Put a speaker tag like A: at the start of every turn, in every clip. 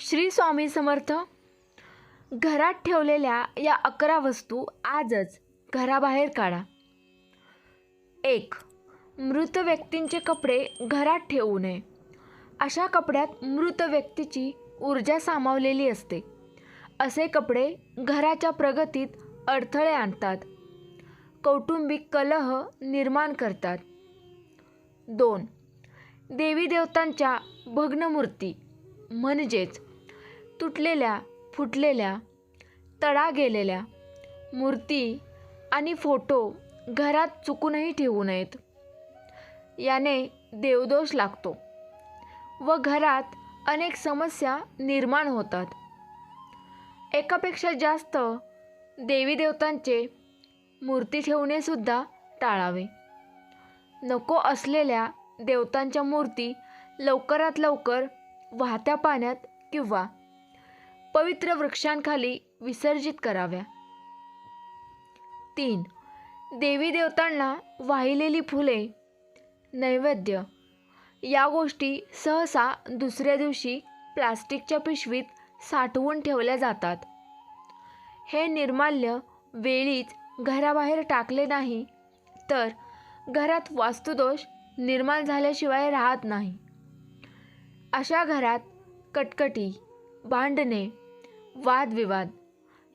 A: श्री स्वामी समर्थ. घरात ठेवलेल्या या अकरा वस्तू आजच घराबाहेर काढा. एक मृत व्यक्तींचे कपडे घरात ठेवू नये. अशा कपड्यात मृत व्यक्तीची ऊर्जा सामावलेली असते. असे कपडे घराच्या प्रगतीत अडथळे आणतात. कौटुंबिक कलह निर्माण करतात. दोन देवी देवतांच्या भग्नमूर्ती म्हणजेच तुटलेल्या फुटलेल्या तडा गेलेल्या मूर्ती आणि फोटो घरात चुकूनही ठेवू नयेत. याने देवदोष लागतो व घरात अनेक समस्या निर्माण होतात. एकापेक्षा जास्त देवी देवतांचे मूर्ती ठेवणेसुद्धा टाळावे. नको असलेल्या देवतांच्या मूर्ती लवकरात लवकर वाहत्या पाण्यात किंवा पवित्र वृक्षांखाली विसर्जित कराव्या. तीन देवी देवतांना वाहिलेली फुले नैवेद्य. या गोष्टी सहसा दुसऱ्या दिवशी प्लास्टिकच्या पिशवीत साठवून ठेवल्या जातात. हे निर्माल्य वेळीच घराबाहेर टाकले नाही तर घरात वास्तुदोष निर्माण झाल्याशिवाय राहत नाही. अशा घरात कटकटी भांडणे वादविवाद.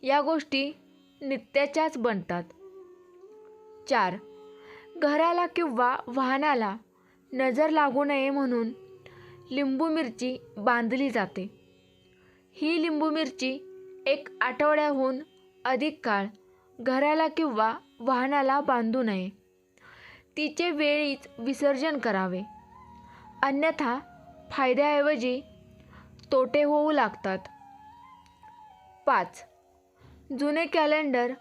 A: या गोष्टी नित्याच्याच बनतात. चार. घराला किंवा वाहनाला नजर लागू नये म्हणून लिंबू मिरची बांधली जाते. ही लिंबू मिरची एक आठवड्याहून अधिक काळ घराला किंवा वाहनाला बांधू नये. तिचे वेळीच विसर्जन करावे. अन्यथा फायद्याऐवजी तोटे होऊ लागतात. पाच. जुने कॅलेंडर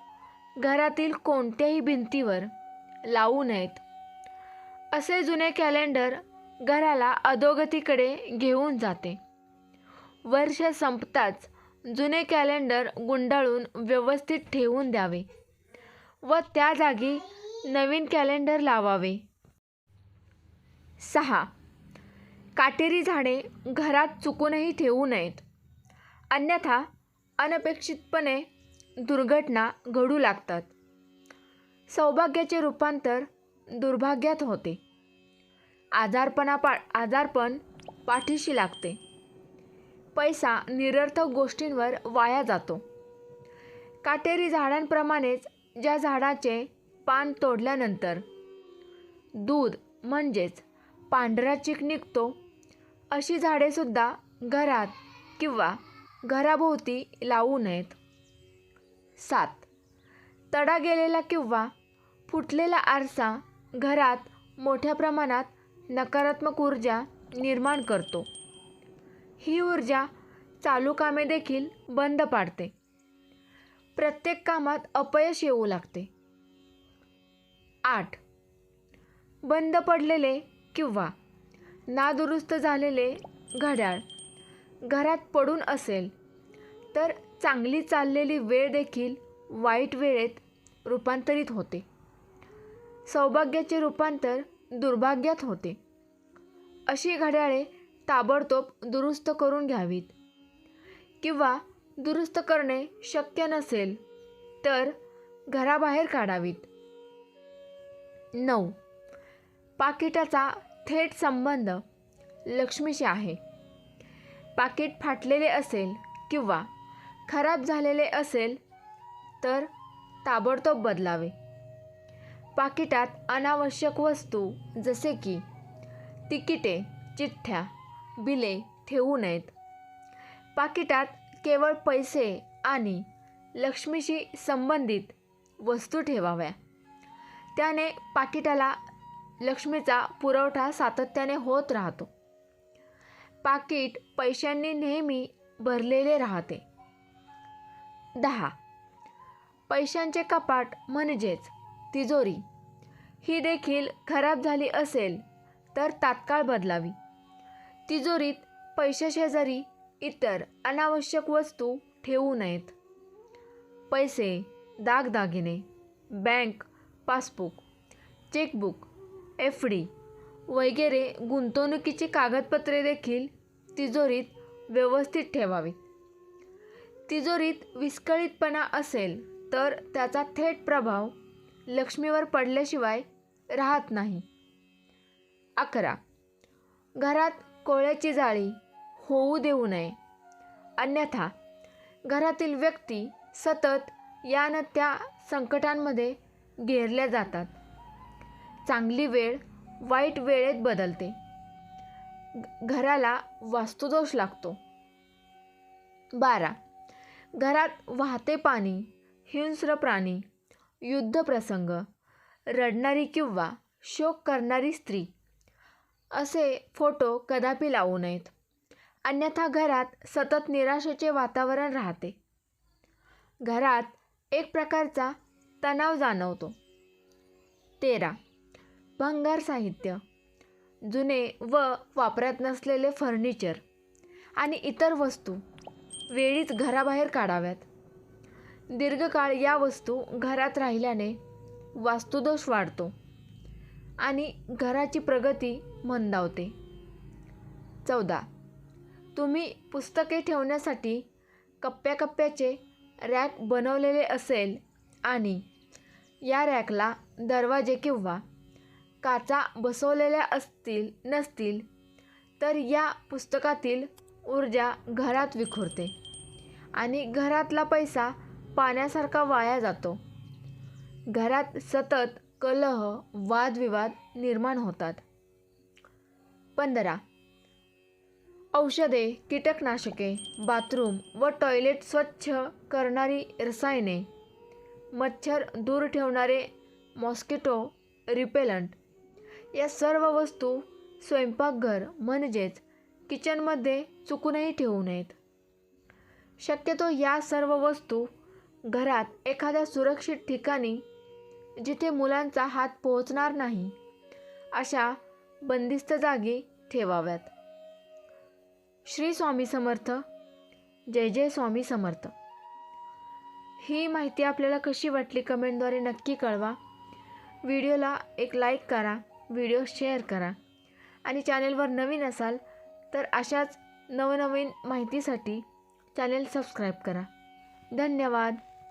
A: घरातील कोणत्याही भिंतीवर लावू नयेत. असे जुने कॅलेंडर घराला अधोगतीकडे घेऊन जाते. वर्ष संपताच जुने कॅलेंडर गुंडाळून व्यवस्थित ठेवून द्यावे व त्या जागी नवीन कॅलेंडर लावावे. सहा. काटेरी झाडे घरात चुकूनही ठेवू नयेत. अन्यथा अनपेक्षितपणे दुर्घटना घडू लागतात. सौभाग्याचे रूपांतर दुर्भाग्यात होते. आजारपणा पा आजारपण पाठीशी लागते. पैसा निरर्थक गोष्टींवर वाया जातो. काटेरी झाडांप्रमाणेच ज्या झाडाचे पान तोडल्यानंतर दूध म्हणजेच पांढरा चिक निघतो अशी झाडेसुद्धा घरात किंवा घराभोवती लावू नयेत. सात. तडा गेलेला किंवा फुटलेला आरसा घरात मोठ्या प्रमाणात नकारात्मक ऊर्जा निर्माण करतो. ही ऊर्जा चालू कामे देखील बंद पाडते. प्रत्येक कामात अपयश येऊ लागते. आठ. बंद पडलेले किंवा नादुरुस्त झालेले घड्याळ घरात पडून असेल तर चांगली चाललेली वेळ देखील वाईट वेळेत रूपांतरित होते. सौभाग्याचे रूपांतर दुर्भाग्यात होते. अशी घड्याळे ताबडतोब दुरुस्त करून घ्यावीत. किंवा दुरुस्त करणे शक्य नसेल तर घराबाहेर काढावीत. नऊ. पाकिटाचा थेट संबंध लक्ष्मीशी आहे. पाकिट फाटलेले असेल किंवा खराब झालेले असेल तर ताबडतोब बदलावे. पाकिटात अनावश्यक वस्तू जसे की तिकिटे चिठ्ठ्या बिले ठेवू नयेत. पाकिटात केवळ पैसे आणि लक्ष्मीशी संबंधित वस्तू ठेवाव्या. त्याने पाकिटाला लक्ष्मीचा पुरवठा सातत्याने होत राहतो. पाकिट पैशांनी नेहमी भरलेले राहते. दहा. पैशांचे कपाट म्हणजेच तिजोरी. ही देखील खराब झाली असेल तर तात्काळ बदलावी. तिजोरीत पैशाशेजारी इतर अनावश्यक वस्तू ठेवू नयेत. पैसे दागदागिने bank passbook chequebook F D वगैरे गुंतवणुकीची कागदपत्रे देखील तिजोरीत व्यवस्थित ठेवावीत. तिजोरीत विस्कळीतपणा असेल तर त्याचा थेट प्रभाव लक्ष्मीवर पडल्याशिवाय राहत नाही. अकरा. घरात कोळ्याची जाळी होऊ देऊ नये. अन्यथा घरातील व्यक्ती सतत या न त्या संकटांमध्ये घेरल्या जातात. चांगली वेळ वाईट वेळेत बदलते. घराला वास्तुदोष लागतो. बारा. घरात वाहते पाणी हिंस्र प्राणी युद्धप्रसंग रडणारी किंवा शोक करणारी स्त्री. असे फोटो कदापि लावू नयेत. अन्यथा घरात सतत निराशेचे वातावरण राहते. घरात एक प्रकारचा तणाव जाणवतो. तेरा. भंगार साहित्य जुने व वापरात नसलेले फर्निचर आणि इतर वस्तू वेळीच घराबाहेर काढाव्यात. दीर्घकाळ या वस्तू घरात राहिल्याने वास्तुदोष वाढतो आणि घराची प्रगती मंदावते. चौदा. तुम्ही पुस्तके ठेवण्यासाठी कप्प्याकप्प्याचे रॅक बनवलेले असेल आणि या रॅकला दरवाजे किंवा काचा बसवलेल्या असतील नसतील तर या पुस्तकातील ऊर्जा घरात विखुरते. आणि घरातला पैसा पाण्यासारखा वाया जातो. घरात सतत कलह वादविवाद निर्माण होतात. पंधरा. औषधे कीटकनाशके बाथरूम व टॉयलेट स्वच्छ करणारी रसायने. मच्छर दूर ठेवणारे मॉस्किटो रिपेलंट. या सर्व वस्तू स्वयंपाकघर म्हणजेच किचनमध्ये चुकूनही ठेवू नयेत. शक्यतो या सर्व वस्तू घरात एखाद्या सुरक्षित ठिकाणी जिथे मुलांचा हात पोहोचणार नाही अशा बंदिस्त जागी ठेवाव्यात. श्री स्वामी समर्थ. जय जय स्वामी समर्थ. ही माहिती आपल्याला कशी वाटली कमेंटद्वारे नक्की कळवा. व्हिडिओला एक लाईक करा. व्हिडिओ शेअर करा. आणि चॅनेलवर नवीन असाल तर अशाच नवनवीन माहितीसाठी चॅनेल सबस्क्राईब करा. धन्यवाद.